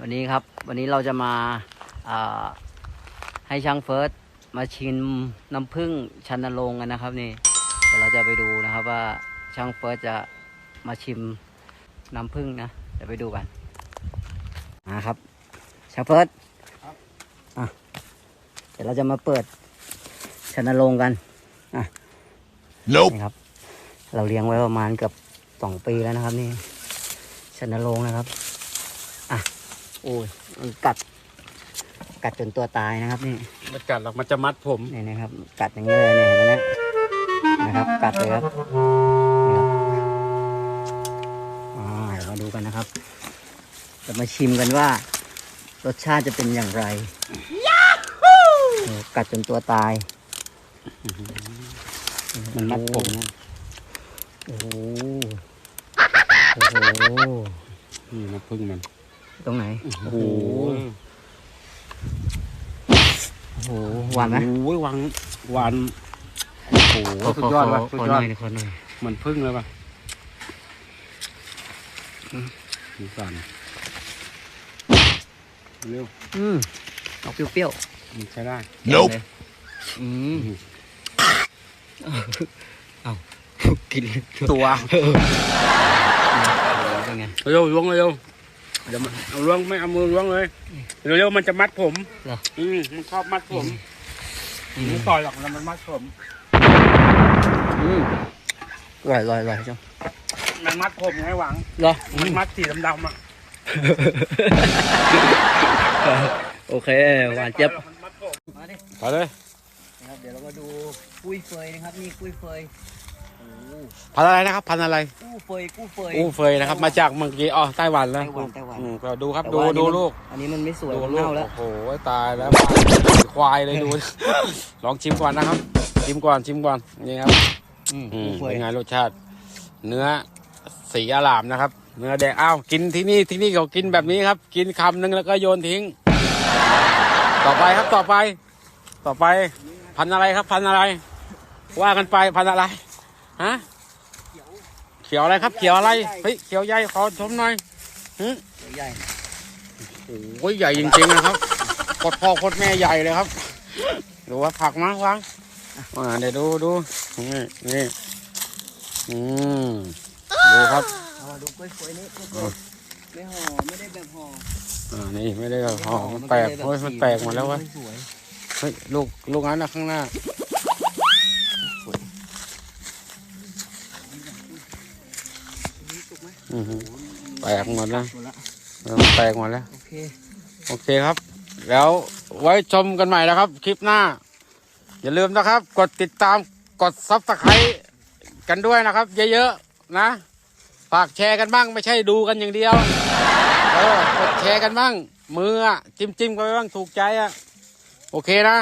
วันนี้ครับ วันนี้เราจะมาอ่าให้ช่างเฟิร์สมาชิมน้ำผึ้งชันนรงค์กันนะครับนี่เดี๋ยวเราจะไปดูนะครับว่าช่างเฟิร์สจะมาชิมน้ำผึ้งนะเดี๋ยวไปดูกันมาครับช่างเฟิร์สอะเดี๋ยวเราจะมาเปิดชันนรงค์กันอะ Nope. นี่ครับ เราเลี้ยงไว้ประมาณเกือบสองปีแล้วนะครับ นี่ชันนรงค์นะครับอะ โอ้ยมันกัด กัดจนตัวตายนะครับนี่มันกัดหรอกมันจะมัดผมนี่นะครับ กัดอย่างนี้เลยเนี่ยเห็นไหมเนี่ยนะครับ กัดเลยครับนี่ครับอ่าเดี๋ยวมาดูกันนะครับ จะมาชิมกันว่า รสชาติจะเป็นอย่างไรโอ้กัดจนตัวตาย มันมัดผมนะโอ้โหโอ้โหนี่น้ำผึ้งมัน ตรงไหน โอ้โห โอ้โหหวานไหมโอ้ยหวานหวานโอ้โหสุดยอดว่ะสุดยอดขอหน่อยเหมือนผึ้งเลยป่ะดูสั่นเร็ว อืมออกเปรี้ยวมันใช้ได้ๆ Nope เลยอืมเอากินตัวเป็นไงเร็วล้วงเร็ว เดี๋ยวมันเอาล้วงไม่เอามือล้วงเลยเร็วๆมันจะมัดผมเหรอ อืมมันชอบมัดผมอืมไม่ต่อยหรอกแล้วมันมัดผม อืมอร่อยอร่อยอร่อยจังมันมัดผมไงหวัง เหรอมันมัดสีดำๆอะโอเคหวานเจี๊ยบมันมัดผมมาดิไปเลย นะครับเดี๋ยวเรามาดูกุ้ยเฟยนะครับนี่กุ้ยเฟยโอ้โห พันธุ์อะไรนะครับ พันธุ์อะไรกู้เฟยกู้เฟย อู้เฟยนะครับ มาจากเมืองกี้อ๋อไต้หวันแล้วไต้หวันไต้หวัน อืมก็ดูครับแต่ดูว่าอันนี้ดูมันลูก อันนี้มันไม่สวยดูมันลูกเน่าแล้ว โอ้โหตายแล้วควายเลยดู ลองชิมก่อนนะครับ ชิมก่อนชิมก่อนนี่ครับอืมอืมกู้เฟยเป็นไงรสชาติ เนื้อสีอลามนะครับ เนื้อแดงอ้าวกินที่นี่ที่นี่เขากินแบบนี้ครับ กินคำนึงแล้วก็โยนทิ้ง ต่อไปครับต่อไป ต่อไป พันธุ์อะไรครับ พันธุ์อะไร ว่ากันไปพันธุ์อะไร ฮะเขียวอะไรครับ เขียวอะไรเฮ้ยเขียวใหญ่ขอชมหน่อยหึใหญ่โอ้ยใหญ่จริงๆนะครับโคตรพ่อโคตรแม่ใหญ่เลยครับดูว่าผักมาวางอ่าเดี๋ยวดูดูนี่นี่อืมดูครับเอามาดูกล้วยเฟยนี่กล้วยเฟยไม่ห่อไม่ได้แบบห่ออ่านี่ไม่ได้แบบห่อมันแตกก็โอ้ยเลยบบมันแตกหมดแล้ววะไม่สวยเฮ้ยลูกลูกนั้นนะข้างหน้าอือหือ แตกหมดแล้วหมดละเออแตกหมดแล้ว โอเค โอเคครับ แล้วไว้ชมกันใหม่นะครับ คลิปหน้า อย่าลืมนะครับ กดติดตาม กดซับสไครต์กันด้วยนะครับ เยอะๆนะ ฝากแชร์กันบ้างไม่ใช่ดูกันอย่างเดียว เออกดแชร์กันบ้าง มืออะจิ้มจิ้มๆกันไปบ้างถูกใจอะโอเคนะ